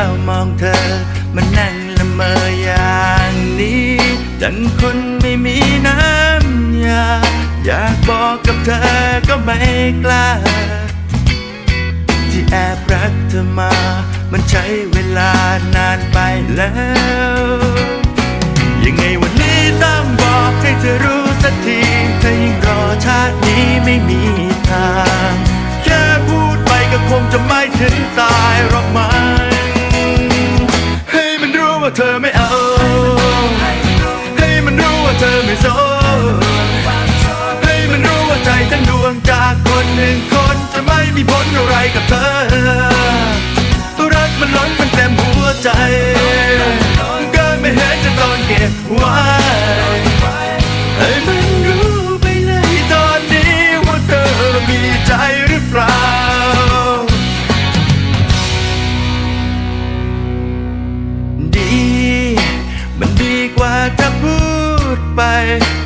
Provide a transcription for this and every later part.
ฝ้ามองเธอ มันนั่งละเมออย่างนี้ ดังคนไม่มีน้ำยา อยากบอกกับเธอก็ไม่กล้า ที่แอบรักเธอมา มันใช้เวลานานไปแล้ว เธอไม่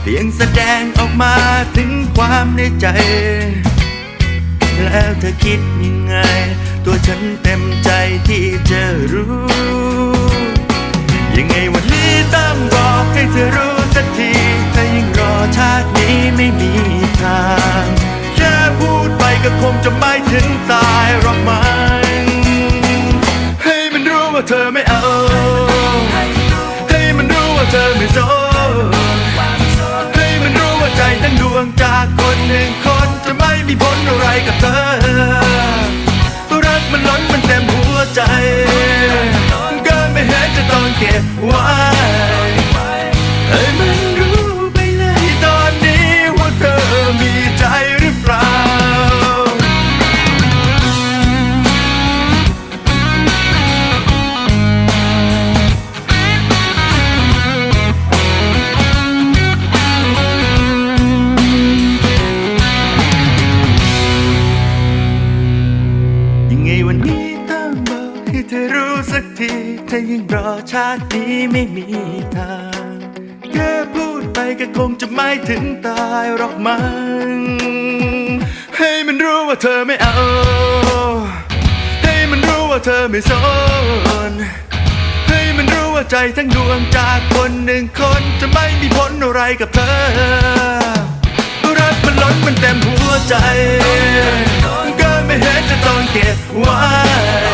เพียงแสดงออกมาถึงความในใจ แล้วเธอคิดยังไง ตัวฉันเต็มใจที่จะรู้ ยังไงวันนี้ต้องบอกให้เธอรู้สักทีถ้ายังรอชาตินี้ไม่มีทาง แค่พูดไปก็คงจะไม่ถึงตายหรอกมั้งให้มันรู้ว่าเธอไม่เอา ให้มันรู้ว่าเธอไม่สน อะไรกับเธอ รักมันล้นมันเต็มหัวใจ เกินไปเห็นจะต้องเก็บไว้ ถ้ายังรอชาตินี้ไม่มีทางแค่พูดไปก็คงจะไม่ถึงตายหรอกมั้งให้มันรู้ว่าเธอไม่เอา ให้มันรู้ว่าเธอไม่สน ให้มันรู้ว่าใจทั้งดวงจากคนหนึ่งคนจะไม่มีผลอะไรกับเธอ รักมันล้นมันเต็มหัวใจกินไม่เห็นจะต้องเก็บไว้